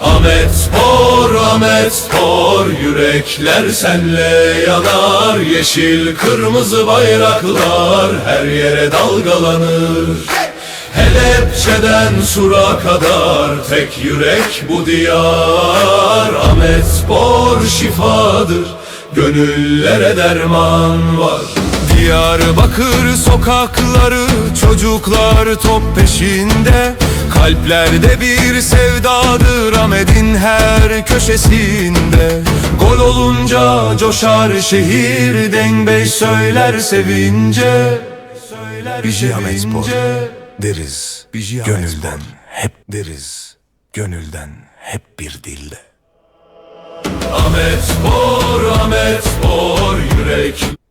Ahmet Spor, Ahmet Spor Yürekler senle yanar. Yeşil kırmızı bayraklar Her yere dalgalanır. Helepçeden sura kadar Tek yürek bu diyar. Ahmet Spor şifadır Gönüllere derman var. Diyarbakır sokakları Çocuklar top peşinde. Kalplerde bir sevdadır Ahmet'in her köşesinde. Gol olunca coşar şehir Dengbey söyler sevince. Ahmet Spor deriz Biji Ahmet gönülden hep deriz gönülden hep bir dilde. Ahmet Spor, Ahmet spor yürek.